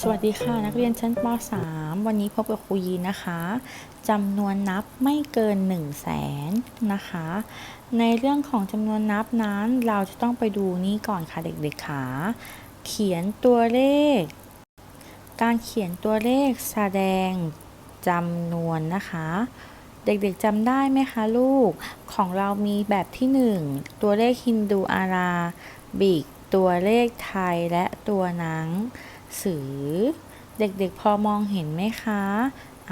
สวัสดีค่ะ นักเรียนชั้นป .3 วันนี้พบกับครูยีนะคะจำนวนนับไม่เกิน 1 0 0 0 0แสนนะคะ ในเรื่องของจำนวนนับนั้นเราจะต้องไปดูนี่ก่อนค่ะเด็กๆค่ะเขียนตัวเลข การเขียนตัวเลขแสดงจำนวนนะคะ เด็กๆจำได้ไหมคะลูกของเรามีแบบที่ 1 ตัวเลขฮินดูอาราบิกตัวเลขไทยและตัวหนัง สือ เด็กๆพอมองเห็นไหมคะ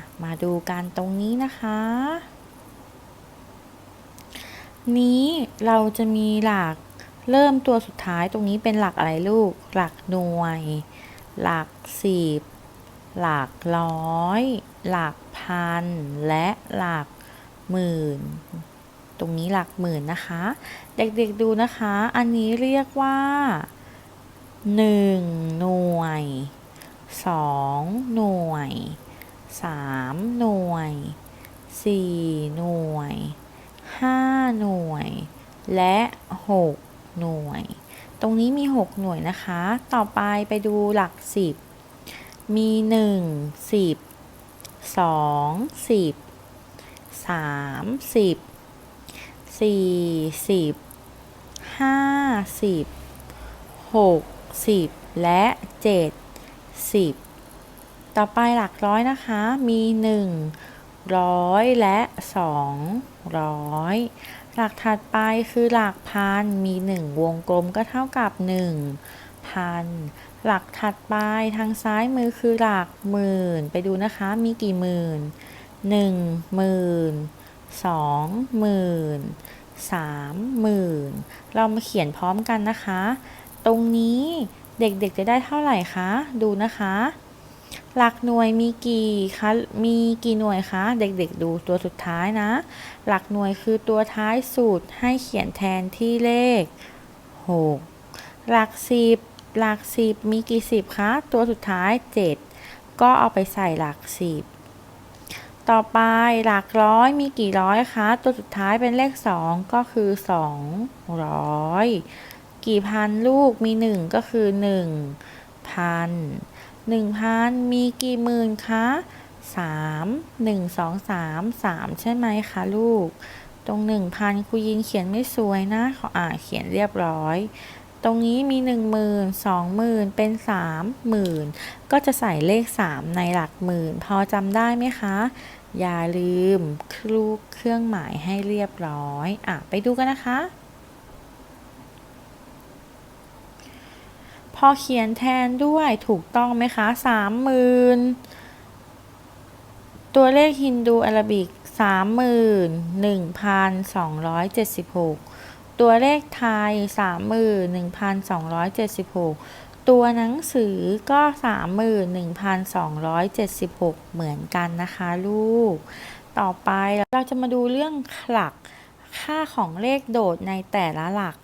ะมาดูกันตรงนี้นะคะ นี้เราจะมีหลักเริ่มตัวสุดท้ายตรงนี้เป็นหลักอะไรลูก หลักหน่วย หลักสิบหลักร้อย หลักพัน และหลักหมื่น ตรงนี้หลักหมื่นนะคะ เด็กๆดูนะคะ อันนี้เรียกว่า หนึ่งหน่วยสองหน่วยสามหน่วยสี่หน่วยห้าหน่วย และหกหน่วย ตรงนี้มีหกหน่วยนะคะ ต่อไปไปดูหลักสิบมีหนึ่งสิบสองสิบสามสิบสี่สิบห้าสิบหก สิบและเจ็ดสิบต่อไปหลักร้อยนะคะ มีหนึ่งร้อยและสองร้อยหลักถัดไปคือหลักพัน มีหนึ่งวงกลมก็เท่ากับหนึ่งพัน หลักถัดไปทางซ้ายมือคือหลักหมื่น ไปดูนะคะ มีกี่หมื่นหนึ่งหมื่นสองหมื่นสามหมื่นเรามาเขียนพร้อมกันนะคะ ตรงนี้เด็กๆจะได้เท่าไหร่คะ ดูนะคะ หลักหน่วยมีกี่คะ มีกี่หน่วยคะ เด็กๆดูตัวสุดท้ายนะ หลักหน่วยคือตัวท้ายสูตรให้เขียนแทนที่เลข 6 หลักสิบหลักสิบมีกี่สิบคะ ตัวสุดท้าย 7 ก็เอาไปใส่หลักสิบต่อไปหลักร้อยมีกี่ร้อยคะ ตัวสุดท้ายเป็นเลข 2 ก็คือ 200 กี่พันลูกมีหนึ่งก็คือหนึ่งพันหนึ่งพันมีกี่หมื่นคะสามหนึ่งสองสามสามใช่ไหมคะลูก ตรงหนึ่งพันครูยินเขียนไม่สวยนะขออ่านเขียนเรียบร้อยตรงนี้มีหนึ่งหมื่นสองหมื่นเป็นสามหมื่นก็จะใส่เลขสามในหลักหมื่น พอจำได้ไหมคะ อย่าลืมคลูกเครื่องหมายให้เรียบร้อย อะ ไปดูกันนะคะ พอเขียนแทนด้วยถูกต้องไหมคะสามหมื่นตัวเลขฮินดูอาราบิกสามหมื่นหนึ่งพันสองร้อยเจ็ดสิบหกตัวเลขไทยสามหมื่นหนึ่งพันสองร้อยเจ็ดสิบหกตัวหนังสือก็สามหมื่นหนึ่งพันสองร้อยเจ็ดสิบหกเหมือนกันนะคะลูก ต่อไปเราจะมาดูเรื่องหลักค่าของเลขโดดในแต่ละหลัก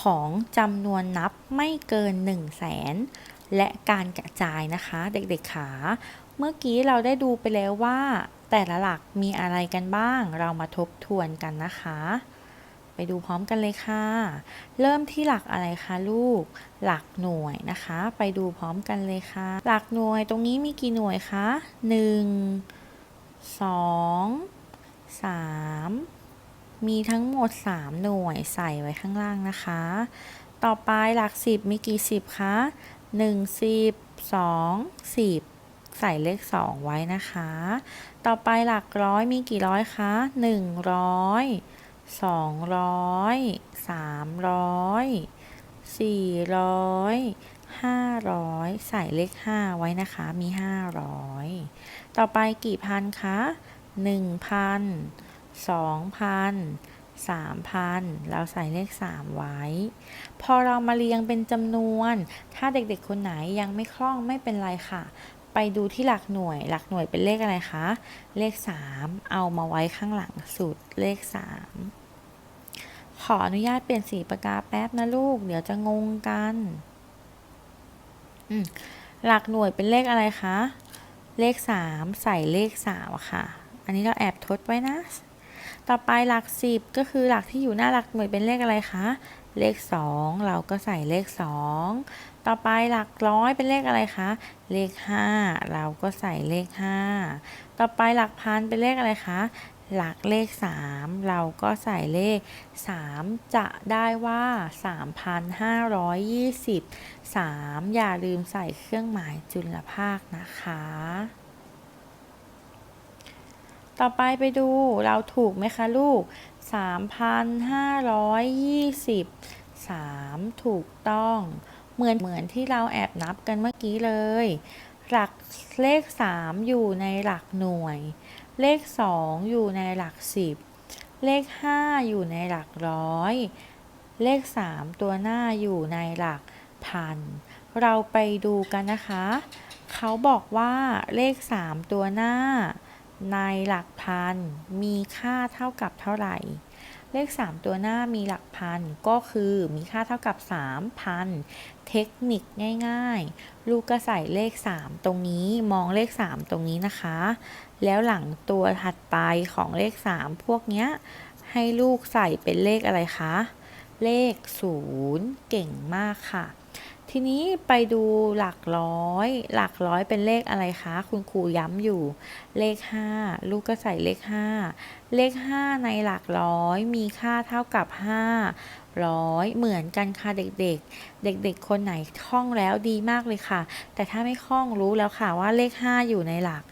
ของจำนวนนับไม่เกิน 1 0 0 0 0แสนและการกระจายนะคะ เด็กๆขา เมื่อกี้เราได้ดูไปแล้วว่า แต่ละหลักมีอะไรกันบ้าง เรามาทบทวนกันนะคะ ไปดูพร้อมกันเลยค่ะ เริ่มที่หลักอะไรคะลูก หลักหน่วยนะคะ ไปดูพร้อมกันเลยค่ะ หลักหน่วยตรงนี้มีกี่หน่วยคะ 1 2 3 มีทั้งหมด 3 หน่วยใส่ไว้ข้างล่างนะคะ ต่อไปหลัก 10 มีกี่สิบคะ1 10 2 10 ใส่เลข 2 ไว้นะคะ ต่อไปหลักร้อยมีกี่ร้อยคะ100 200 300 400 500 ใส่เลข 5 ไว้นะคะ มี 500 ต่อไปกี่พันคะ 1,000 2,000 3,000 เราใส่เลข 3 ไว้ พอเรามาเรียงเป็นจำนวน ถ้าเด็กๆคนไหนยังไม่คล่องไม่เป็นไรค่ะ ไปดูที่หลักหน่วย หลักหน่วยเป็นเลขอะไรคะ เลข 3 เอามาไว้ข้างหลังสุดเลข 3 ขออนุญาตเปลี่ยนสีปากกาแป๊บนะลูก เดี๋ยวจะงงกัน หลักหน่วยเป็นเลขอะไรคะ เลข 3 ใส่เลข 3 ค่ะ อันนี้เราแอบทดไว้นะ ต่อไปหลัก 10 ก็คือหลักที่อยู่หน้าหลักหน่วยเป็นเลขอะไรคะ เลขสองเราก็ใส่เลขสองต่อไปหลักร้อยเป็นเลขอะไรคะ เลขห้าเราก็ใส่เลขห้าต่อไปหลักพันเป็นเลขอะไรคะ หลักเลขสามเราก็ใส่เลขสามจะได้ว่าสามพันห้าร้อยยี่สิบสามอย่าลืมใส่เครื่องหมายจุลภาคนะคะ ต่อไปไปดูเราถูกไหมคะลูก 3,520 3 ถูกต้อง เหมือนเหมือนที่เราแอบนับกันเมื่อกี้เลย หลักเลข 3 อยู่ในหลักหน่วย เลข 2 อยู่ในหลัก 10 เลข 5 อยู่ในหลักร้อย เลข 3 ตัวหน้าอยู่ในหลักพัน เราไปดูกันนะคะ เขาบอกว่าเลข 3 ตัวหน้า ในหลักพันมีค่าเท่ากับเท่าไหร่ เลข 3 ตัวหน้ามีหลักพันก็คือมีค่าเท่ากับ 3,000 เทคนิคง่าย ๆ ลูกก็ใส่เลข 3 ตรงนี้มองเลข 3 ตรงนี้นะคะ แล้วหลังตัวถัดไปของเลข 3 พวกเนี้ยให้ลูกใส่เป็นเลขอะไรคะ เลข 0 เก่งมากค่ะ ทีนี้ไปดูหลักร้อย หลักร้อยเป็นเลขอะไรคะ คุณครูย้ำอยู่ เลข 5 ลูกก็ใส่เลข 5 เลข 5 ในหลักร้อยมีค่าเท่ากับ 5ร้อยเหมือนกันค่ะเด็กๆ เด็กๆ คนไหนคล่องแล้วดีมากเลยค่ะ แต่ถ้าไม่คล่องรู้แล้วค่ะว่าเลข 5 อยู่ในหลัก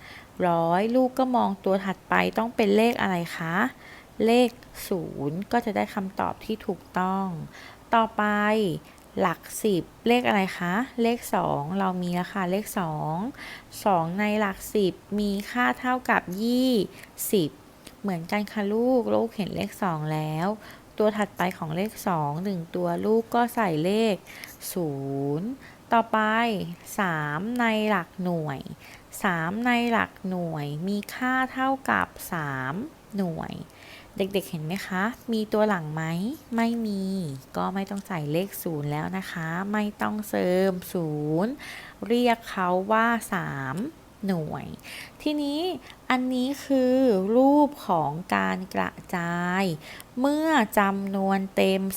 ร้อยลูกก็มองตัวถัดไปต้องเป็นเลขอะไรคะ เลข 0 ก็จะได้คำตอบที่ถูกต้อง ต่อไป หลัก 10 เลขอะไรคะ เลข 2 เรามีแล้วค่ะ เลข 2 2 ในหลัก 10 มีค่าเท่ากับ 20 เหมือนกันค่ะลูก ลูกเห็นเลข 2 แล้ว ตัวถัดไปของเลข 2 1 ตัวลูกก็ใส่เลข 0 ต่อไป 3 ในหลักหน่วย 3 ในหลักหน่วย มีค่าเท่ากับ 3 หน่วย เด็กๆเห็นไหมคะ มีตัวหลังไหม ไม่มี ก็ไม่ต้องใส่เลข0แล้วนะคะ ไม่ต้องเสริม0เรียกเขาว่า 3 หน่วย ทีนี้อันนี้คือรูปของการกระจาย เมื่อจำนวนเต็ม 3,523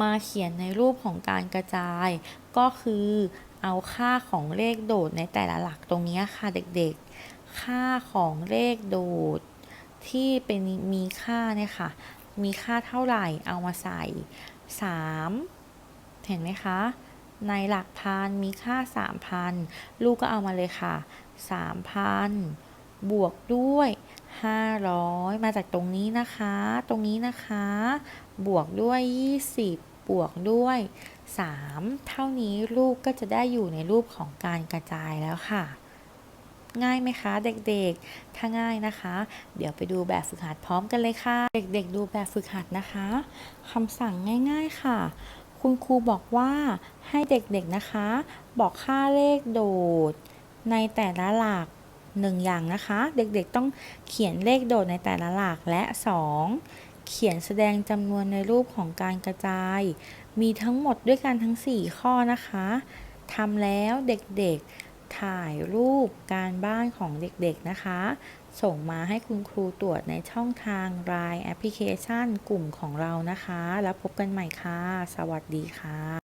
มาเขียนในรูปของการกระจาย ก็คือเอาค่าของเลขโดดในแต่ละหลักตรงนี้ค่ะเด็กๆ ค่าของเลขโดดที่เป็นมีค่าเนี่ยค่ะ มีค่าเท่าไหร่เอามาใส่ 3 เห็นไหมคะ ในหลักพันมีค่า 3,000 ลูกก็เอามาเลยค่ะ 3,000 บวกด้วย 500 มาจากตรงนี้นะคะ ตรงนี้นะคะ บวกด้วย 20 บวกด้วย 3 เท่านี้ลูกก็จะได้อยู่ในรูปของการกระจายแล้วค่ะ ง่ายไหมคะ เด็กๆ ถ้าง่ายนะคะ เดี๋ยวไปดูแบบฝึกหัดพร้อมกันเลยค่ะ เด็กๆ ดูแบบฝึกหัดนะคะคำสั่งง่าย ๆค่ะ คุณครูบอกว่าให้เด็กๆนะคะ บอกค่าเลขโดด ในแต่ละหลักหนึ่งอย่างนะคะ เด็กๆต้องเขียนเลขโดดในแต่ละหลักและ 2 เขียนแสดงจำนวนในรูปของการกระจาย มีทั้งหมดด้วยกันทั้ง 4 ข้อนะคะทำแล้วเด็กๆ ถ่ายรูปการบ้านของเด็กๆนะคะ ส่งมาให้คุณครูตรวจในช่องทาง LINE แอปพลิเคชันกลุ่มของเรานะคะ แล้วพบกันใหม่ค่ะ สวัสดีค่ะ